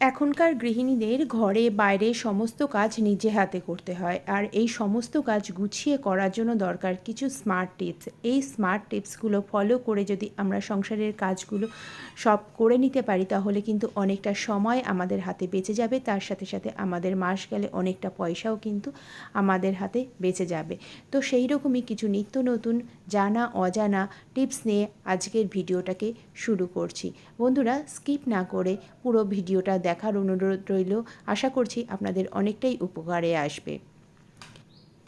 এখনকার গৃহিণীদের ঘরে, বাইরে সমস্ত কাজ নিজে হাতে করতে হয়। আর এই সমস্ত কাজ গুছিয়ে করার জন্য দরকার কিছু স্মার্ট টিপস এই স্মার্ট টিপসগুলো ফলো করে যদি আমরা সংসারের কাজগুলো সব করে নিতে পারি, তাহলে কিন্তু অনেকটা সময় আমাদের হাতে বেঁচে যাবে। তার সাথে সাথে আমাদের মাস গেলে অনেকটা পয়সাও কিন্তু আমাদের হাতে বেঁচে যাবে। তো সেই রকমই কিছু নিত্য নতুন জানা, অজানা টিপস নিয়ে আজকের ভিডিওটাকে শুরু করছি। বন্ধুরা স্কিপ না করে পুরো ভিডিওটা দেখার অনুরোধ রইল। আশা করছি আপনাদের অনেকটাই উপকারে আসবে।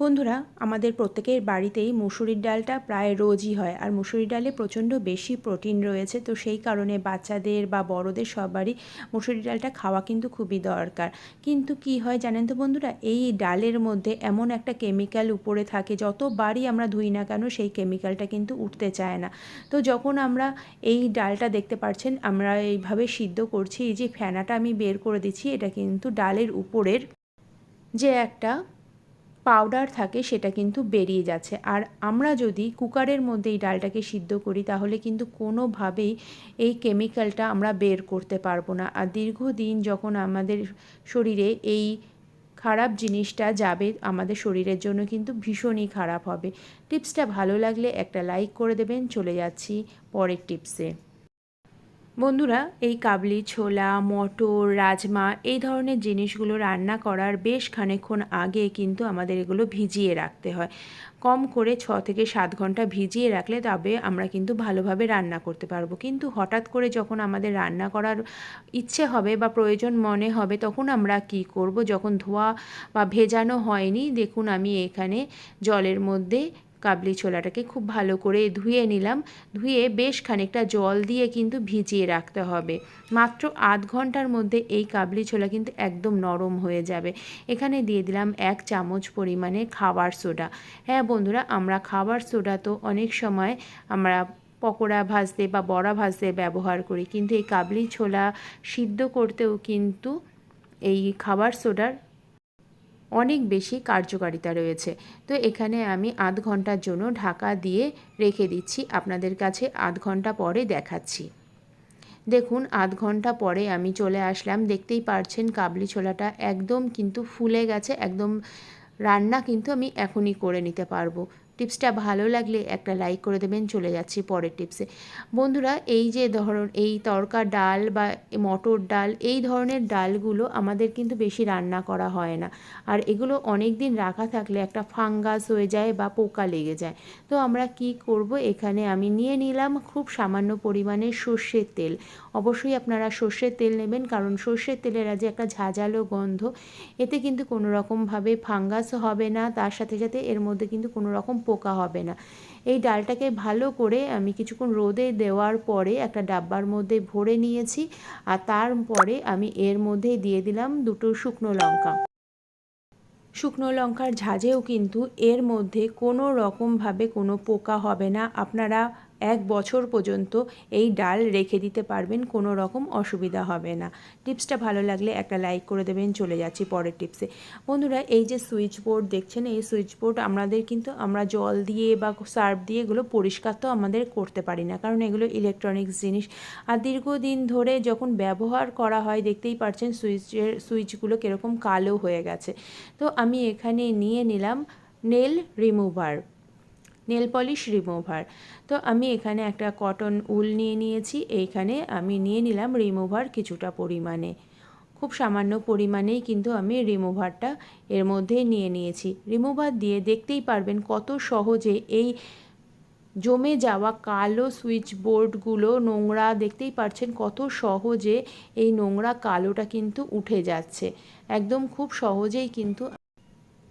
বন্ধুরা, আমাদের প্রত্যেকের বাড়িতেই মুসুরির ডালটা প্রায় রোজই হয় আর মুসুরির ডালে প্রচণ্ড বেশি প্রোটিন রয়েছে, তো সেই কারণে বাচ্চাদের বা বড়দের সবারই মুসুরির ডালটা খাওয়া কিন্তু খুবই দরকার। কিন্তু কি হয় জানেন তো বন্ধুরা, এই ডালের মধ্যে এমন একটা কেমিক্যাল উপরে থাকে, যতবারই আমরা ধুই না কেন সেই কেমিক্যালটা কিন্তু উঠতে চায় না। তো যখন আমরা এই ডালটা দেখতে পাচ্ছেন আমরা এইভাবে সিদ্ধ করছি, এই যে ফেনাটা আমি বের করে দিচ্ছি, এটা কিন্তু ডালের উপরের যে একটা পাউডার থাকে সেটা কিন্তু বেরিয়ে যাচ্ছে। আর আমরা যদি কুকারের মধ্যে এই ডালটাকে সিদ্ধ করি, তাহলে কিন্তু কোনোভাবেই এই কেমিক্যালটা আমরা বের করতে পারব না। আর দীর্ঘদিন যখন আমাদের শরীরে এই খারাপ জিনিসটা যাবে, আমাদের শরীরের জন্য কিন্তু ভীষণই খারাপ হবে। টিপসটা ভালো লাগলে একটা লাইক করে দেবেন। চলে যাচ্ছি পরের টিপসে। বন্ধুরা, এই কাবলি, ছোলা, মটর, রাজমা এই ধরনের জিনিসগুলো রান্না করার বেশ খানিকক্ষণ আগে কিন্তু আমাদের এগুলো ভিজিয়ে রাখতে হয়। কম করে ছ থেকে সাত ঘণ্টা ভিজিয়ে রাখলে তবে আমরা কিন্তু ভালোভাবে রান্না করতে পারব। কিন্তু হঠাৎ করে যখন আমাদের রান্না করার ইচ্ছে হবে বা প্রয়োজন মনে হবে, তখন আমরা কি করব? যখন ধোয়া বা ভেজানো হয়নি, দেখুন আমি এখানে জলের মধ্যে কাবলি ছোলাটাকে খুব ভালো করে ধুয়ে নিলাম। ধুয়ে বেশ খানিকটা জল দিয়ে কিন্তু ভিজিয়ে রাখতে হবে। মাত্র আধ ঘণ্টার মধ্যে এই কাবলি ছোলা কিন্তু একদম নরম হয়ে যাবে। এখানে দিয়ে দিলাম এক চামচ পরিমাণে খাবার সোডা। হ্যাঁ বন্ধুরা, আমরা খাবার সোডা তো অনেক সময় আমরা পকোড়া ভাজতে বা বড়া ভাজতে ব্যবহার করি। কিন্তু এই কাবলি ছোলা সিদ্ধ করতেও কিন্তু এই খাবার সোডার অনেক বেশি কার্যকারিতা রয়েছে। তো এখানে আমি আধ ঘণ্টার জন্য ঢাকা দিয়ে রেখে দিচ্ছি। আপনাদের কাছে আধ ঘণ্টা পরে দেখাচ্ছি। দেখুন, আধ ঘণ্টা পরে আমি চলে আসলাম। দেখতেই পারছেন কাবলি ছোলাটা একদম কিন্তু ফুলে গেছে। একদম রান্না কিন্তু আমি এখনই করে নিতে পারব। টিপসটা ভালো লাগলে একটা লাইক করে দেবেন, চলে যাচ্ছি পরের টিপসে বন্ধুরা, এই যে ধরন, এই তরকা ডাল বা মটর ডাল, এই ধরনের ডালগুলো আমাদের কিন্তু বেশি রান্না করা হয় না। আর এগুলো অনেক দিন রাখা থাকলে একটা ফাঙ্গাস হয়ে যায় বা পোকা লেগে যায়। তো আমরা কি করব? এখানে আমি নিয়ে নিলাম খুব সামান্য পরিমাণে সর্ষের তেল। অবশ্যই আপনারা সর্ষের তেল নেবেন, কারণ সর্ষের তেলের যে একটা ঝাঁঝালো গন্ধ। এতে কিন্তু কোনো রকমভাবে ফাঙ্গাস হবে না, তার সাথে সাথে এর মধ্যে কিন্তু কোনো রকম পোকা হবে না। এই ডালটাকে ভালো করে আমি কিছুক্ষণ রোদে দেওয়ার পরে একটা ডাব্বার মধ্যে ভরে নিয়েছি আর তারপরে আমি এর মধ্যে দিয়ে দিলাম দুটো শুকনো লঙ্কা। শুকনো লঙ্কার ঝাঁঝেও কিন্তু এর মধ্যে কোনো রকমভাবে কোনো পোকা হবে না। আপনারা এক বছর পর্যন্ত এই ডাল রেখে দিতে পারবেন, কোনো রকম অসুবিধা হবে না। টিপসটা ভালো লাগলে একটা লাইক করে দেবেন, চলে যাচ্ছি পরের টিপসে। বন্ধুরা, এই যে সুইচ বোর্ড দেখছেন, এই সুইচ বোর্ড আমাদের কিন্তু আমরা জল দিয়ে বা সার্ফ দিয়ে এগুলো পরিষ্কার তো আমাদের করতে পারি না, কারণ এগুলো ইলেকট্রনিক্স জিনিস। আর দীর্ঘদিন ধরে যখন ব্যবহার করা হয়, দেখতেই পারছেন সুইচের, সুইচগুলো কীরকম কালো হয়ে গেছে। তো আমি এখানে নিয়ে নিলাম nail remover. Nail polish remover তো আমি এখানে একটা কটন উল নিয়ে নিয়েছি, এইখানে আমি নিয়ে নিলাম রিমুভার কিছুটা পরিমাণে। খুব সামান্য পরিমাণেই কিন্তু আমি রিমুভারটা এর মধ্যে নিয়ে নিয়েছি। রিমুভার দিয়ে দেখতেই পারবেন কত সহজে এই জমে যাওয়া কালো সুইচ বোর্ডগুলো নোংরা, দেখতেই পারছেন কত সহজে এই নোংরা কালোটা কিন্তু উঠে যাচ্ছে। একদম খুব সহজেই কিন্তু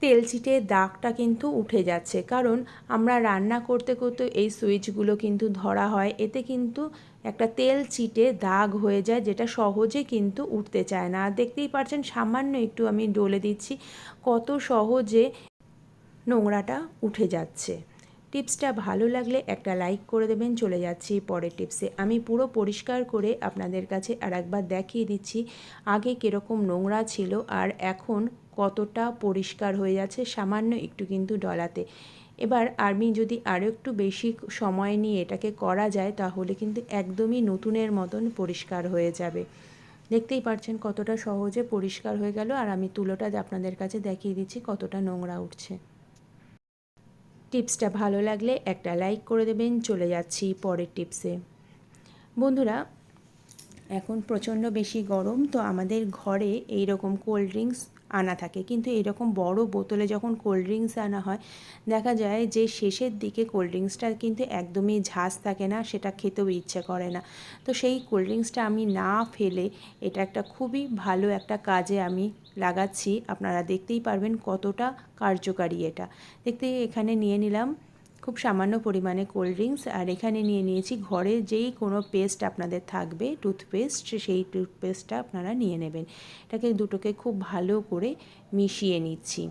তেল ছিটে দাগটা কিন্তু উঠে যাচ্ছে। কারণ আমরা রান্না করতে করতে এই সুইচগুলো কিন্তু ধরা হয়। এতে কিন্তু একটা তেল চিটে দাগ হয়ে যায় যেটা সহজে কিন্তু উঠতে চায় না। আর দেখতেই পাচ্ছেন সামান্য একটু আমি ডলে দিচ্ছি, কত সহজে নোংরাটা উঠে যাচ্ছে। টিপসটা ভালো লাগলে একটা লাইক করে দেবেন। চলে যাচ্ছি পরের টিপসে। আমি পুরো পরিষ্কার করে আপনাদের কাছে আর একবার দেখিয়ে দিচ্ছি, আগে কীরকম নোংরা ছিল আর এখন কতটা পরিষ্কার হয়ে যাচ্ছে সামান্য একটু কিন্তু ডলাতে। এবার আমি যদি আরও একটু বেশি সময় নিয়ে এটাকে করা যায়, তাহলে কিন্তু একদমই নতুনের মতন পরিষ্কার হয়ে যাবে। দেখতেই পাচ্ছেন কতটা সহজে পরিষ্কার হয়ে গেল, আর আমি তুলোটা আপনাদের কাছে দেখিয়ে দিচ্ছি কতটা নোংরা উঠছে। টিপসটা ভালো লাগলে একটা লাইক করে দেবেন, চলে যাচ্ছি পরের টিপসে। বন্ধুরা, এখন প্রচণ্ড বেশি গরম, তো আমাদের ঘরে এই রকম কোল্ড ড্রিঙ্কস আনা থাকে। কিন্তু এরকম বড় বোতলে যখন কোল্ড ড্রিঙ্কস আনা হয়, দেখা যায় যে শেষের দিকে কোল্ড ড্রিঙ্কসটা কিন্তু একদমই ঝাঁজ থাকে না, সেটা খেতেও ইচ্ছে করে না। তো সেই কোল্ড ড্রিঙ্কসটা আমি না ফেলে এটা একটা খুবই ভালো একটা কাজে আমি লাগাচ্ছি। আপনারা দেখতেই পারবেন কতটা কার্যকারী এটা। দেখতে এখানে নিয়ে নিলাম খুব সামান্য পরিমাণে কোল্ড ড্রিঙ্কস আর এখানে নিয়ে নিয়েছি ঘরে যেই কোনো পেস্ট আপনাদের থাকবে টুথপেস্ট সেই টুথপেস্টটা আপনারা নিয়ে নেবেন। এটাকে দুটোকে খুব ভালো করে মিশিয়ে নিচ্ছি।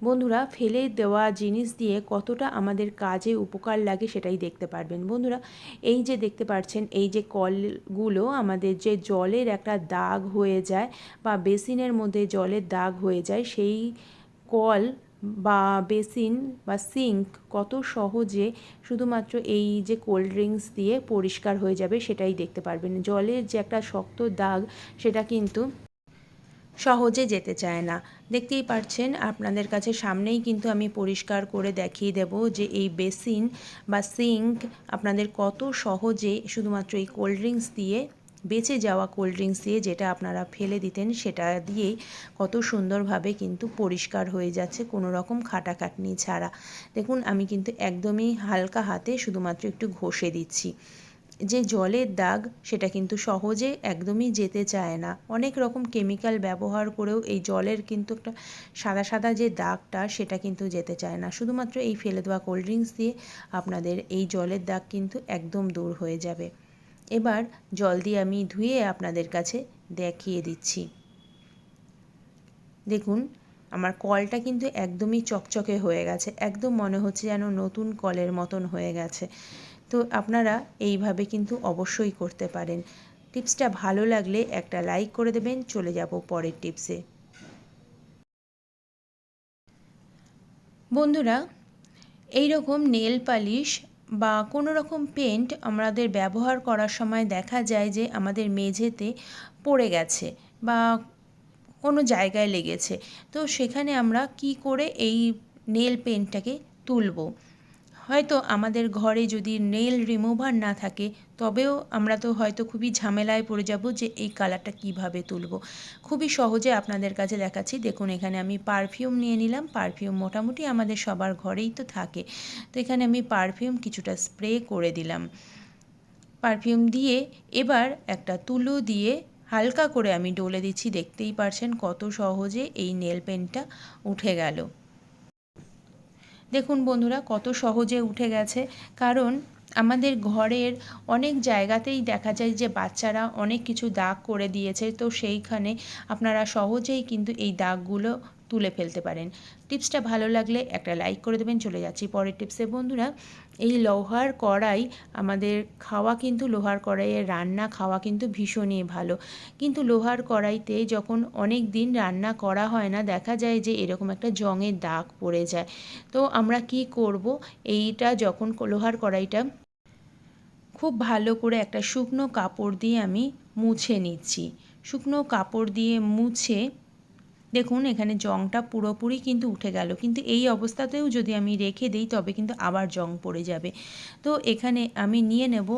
বন্ধুরা, ফেলে দেওয়া জিনিস দিয়ে কতটা আমাদের কাজে উপকার লাগে সেটাই দেখতে পারবেন। বন্ধুরা, এই যে দেখতে পাচ্ছেন, এই যে কলগুলো আমাদের যে জলের একটা দাগ হয়ে যায় বা বেসিনের মধ্যে জলের দাগ হয়ে যায়, সেই কল বা বেসিন বা সিঙ্ক কত সহজে শুধুমাত্র এই যে কোল্ড ড্রিঙ্কস দিয়ে পরিষ্কার হয়ে যাবে সেটাই দেখতে পারবেন। জলের যে একটা শক্ত দাগ সেটা কিন্তু সহজে যেতে চায় না। দেখতেই পাচ্ছেন, আপনাদের কাছে সামনেই কিন্তু আমি পরিষ্কার করে দেখিয়ে দেব যে এই বেসিন বা সিঙ্ক আপনাদের কত সহজে শুধুমাত্র এই কোল্ড ড্রিঙ্কস দিয়ে বেঁচে যাওয়া কোল্ড ড্রিঙ্কস দিয়ে যেটা আপনারা ফেলে দিতেন, সেটা দিয়েই কত সুন্দরভাবে কিন্তু পরিষ্কার হয়ে যাচ্ছে কোনো রকম খাটাখাটনি ছাড়া। দেখুন, আমি কিন্তু একদমই হালকা হাতে শুধুমাত্র একটু ঘষে দিচ্ছি। যে জলের দাগ, সেটা কিন্তু সহজে একদমই যেতে চায় না। অনেক রকম কেমিক্যাল ব্যবহার করেও এই জলের কিন্তু একটা সাদা সাদা যে দাগটা, সেটা কিন্তু যেতে চায় না। শুধুমাত্র এই ফেলে দেওয়া কোল্ড ড্রিঙ্কস দিয়ে আপনাদের এই জলের দাগ কিন্তু একদম দূর হয়ে যাবে। এবার জল দিয়ে আমি ধুয়ে আপনাদের কাছে দেখিয়ে দিচ্ছি। দেখুন, আমার কলটা কিন্তু একদমই চকচকে হয়ে গেছে। একদম মনে হচ্ছে যেন নতুন কলের মতন হয়ে গেছে। তো আপনারা এইভাবে কিন্তু অবশ্যই করতে পারেন। টিপসটা ভালো লাগলে একটা লাইক করে দেবেন। চলে যাব পরের টিপসে। বন্ধুরা এই রকম নেল পালিশ বা কোনো রকম পেন্ট আমাদের ব্যবহার করার সময় দেখা যায় যে আমাদের মেঝেতে পড়ে গেছে বা কোনো জায়গায় লেগেছে। তো সেখানে আমরা কি করে এই নেল পেন্টটাকে তুলব? হয়তো আমাদের ঘরে যদি নেল রিমুভার না থাকে, তবেও আমরা তো হয়তো খুবই ঝামেলায় পড়ে যাব যে এই কালারটা কীভাবে তুলব। খুবই সহজে আপনাদের কাছে দেখাচ্ছি। দেখুন, এখানে আমি পারফিউম নিয়ে নিলাম। পারফিউম মোটামুটি আমাদের সবার ঘরেই তো থাকে। তো এখানে আমি পারফিউম কিছুটা স্প্রে করে দিলাম। পারফিউম দিয়ে এবার একটা তুলো দিয়ে হালকা করে আমি ডলে দিচ্ছি। দেখতেই পারছেন কত সহজে এই নেল পেনটা উঠে গেল। দেখুন বন্ধুরা, কত সহজে উঠে গেছে। কারণ আমাদের ঘরের অনেক জায়গাতেই দেখা যায় যে বাচ্চারা অনেক কিছু দাগ করে দিয়েছে। তো সেইখানে আপনারা সহজেই কিন্তু এই দাগগুলো তুলে ফেলতে পারেন। টিপসটা ভালো লাগলে একটা লাইক করে দেবেন। চলে যাচ্ছি পরের টিপসে। বন্ধুরা, এই লোহার কড়াই আমাদের খাওয়া কিন্তু, লোহার কড়াইয়ে রান্না খাওয়া কিন্তু ভীষণই ভালো। কিন্তু লোহার কড়াইতে যখন অনেক দিন রান্না করা হয় না, দেখা যায় যে এরকম একটা জঙের দাগ পড়ে যায়। তো আমরা কি করব? এইটা যখন লোহার কড়াইটা খুব ভালো করে একটা শুকনো কাপড় দিয়ে আমি মুছে নিচ্ছি। শুকনো কাপড় দিয়ে মুছে দেখুন, এখানে জংটা পুরোপুরি কিন্তু উঠে গেল। কিন্তু এই অবস্থাতেও যদি আমি রেখে দিই, তবে কিন্তু আবার জং পড়ে যাবে। তো এখানে আমি নিয়ে নেব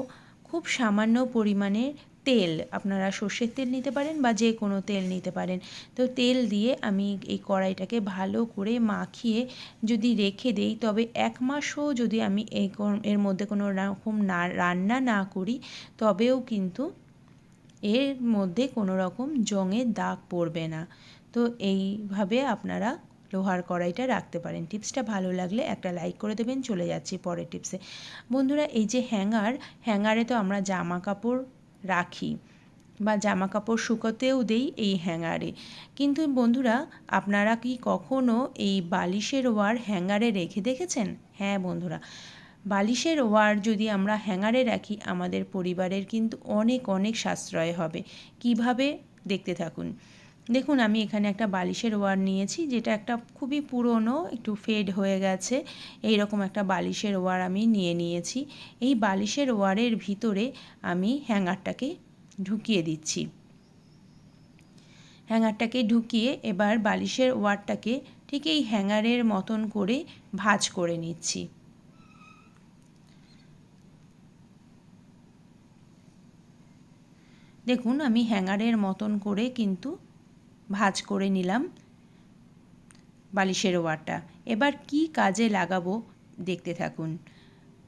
খুব সামান্য পরিমাণের তেল। আপনারা সর্ষের তেল নিতে পারেন বা যে কোনো তেল নিতে পারেন। তো তেল দিয়ে আমি এই কড়াইটাকে ভালো করে মাখিয়ে যদি রেখে দেই, তবে এক মাসও যদি আমি এই এর মধ্যে কোনো রকম না, রান্না না করি, তবেও কিন্তু এর মধ্যে কোনো রকম জঙের দাগ পড়বে না। তো এইভাবে আপনারা লোহার কড়াইটা রাখতে পারেন। টিপসটা ভালো লাগলে একটা লাইক করে দেবেন, চলে যাচ্ছি পরের টিপসে। বন্ধুরা, এই যে হ্যাঙ্গার, হ্যাঙ্গারে তো আমরা জামা কাপড় রাখি বা জামা কাপড় শুকোতেও দেই এই হ্যাঙ্গারে। কিন্তু বন্ধুরা, আপনারা কি কখনো এই বালিশের ওয়ার হ্যাঙ্গারে রেখে দেখেছেন? হ্যাঁ বন্ধুরা, বালিশের ওয়ার যদি আমরা হ্যাঙ্গারে রাখি, আমাদের পরিবারের কিন্তু অনেক অনেক সাশ্রয় হবে। কীভাবে? দেখতে থাকুন। দেখুন, আমি এখানে একটা বালিশের ওয়ার নিয়েছি, যেটা একটা খুবই পুরনো, একটু ফেড হয়ে গেছে। এই রকম একটা বালিশের ওয়ার আমি নিয়ে নিয়েছি। এই বালিশের ওয়ারের ভিতরে আমি হ্যাঙ্গারটাকে ঢুকিয়ে দিচ্ছি। হ্যাঙ্গারটাকে ঢুকিয়ে এবার বালিশের ওয়ারটাকে ঠিক এই হ্যাঙ্গারের মতন করে ভাঁজ করে নিচ্ছি। দেখুন, আমি হ্যাঙ্গারের মতন করে কিন্তু ভাঁজ করে নিলাম বালিশের ওয়ারটা। এবার কি কাজে লাগাবো দেখতে থাকুন।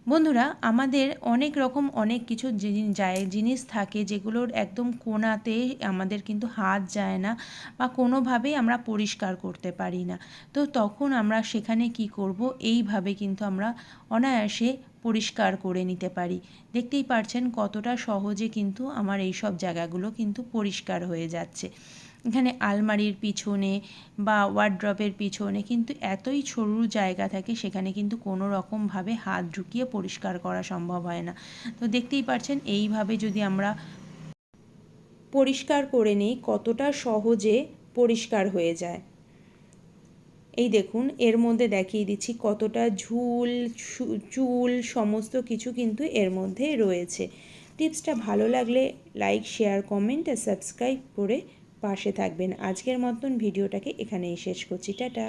বন্ধুরা, আমাদের অনেক রকম অনেক কিছু যায়, জিনিস থাকে যেগুলোর একদম কোনাতে আমাদের কিন্তু হাত যায় না বা কোনোভাবেই আমরা পরিষ্কার করতে পারি না। তো তখন আমরা সেখানে কি করব, এইভাবে কিন্তু আমরা অনায়াসে পরিষ্কার করে নিতে পারি। দেখতেই পারছেন কতটা সহজে কিন্তু আমার এই সব জায়গাগুলো কিন্তু পরিষ্কার হয়ে যাচ্ছে। এখানে আলমারির পিছনে বা ওয়ার্ড্রপের পিছনে কিন্তু এতই সরু জায়গা থাকে, সেখানে কিন্তু কোনো রকমভাবে হাত ঢুকিয়ে পরিষ্কার করা সম্ভব হয় না। তো দেখতেই পাচ্ছেন এইভাবে যদি আমরা পরিষ্কার করে নিই, কতটা সহজে পরিষ্কার হয়ে যায়। এই দেখুন, এর মধ্যে দেখিয়ে দিচ্ছি কতটা ঝুল চুল, সমস্ত কিছু কিন্তু এর মধ্যে রয়েছে। টিপসটা ভালো লাগলে লাইক, শেয়ার, কমেন্ট আর সাবস্ক্রাইব করে পাশে থাকবেন। আজকের মতন ভিডিওটাকে এখানেই শেষ করছি। টাটা।